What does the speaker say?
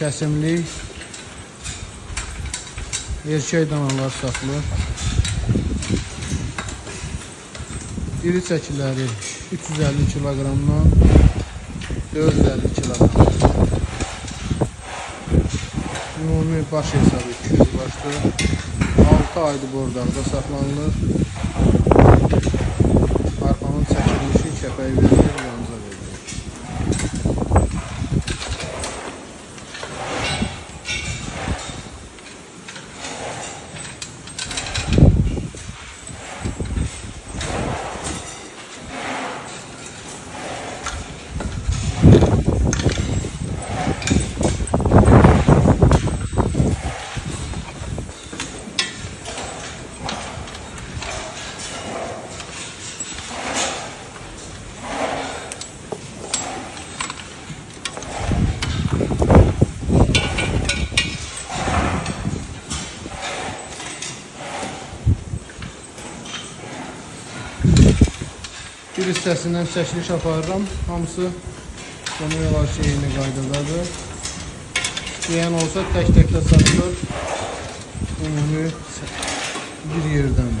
kəsimlik erkək danalar saxlır. İri çəkiləri 350 kiloqramdan 450 kiloqram. Ümumi baş hesabı 200 başdır. 6 aydır bordaqda saxlanılır. Arpanın çəkilmişi kəpəyi verilir. Bir hissəsindən çəkiliş aparıram. Hamısı demək olar ki, eyni qaydadadır. İstəyən olsa tək-tək də satılır. Ümumi bir yerdən.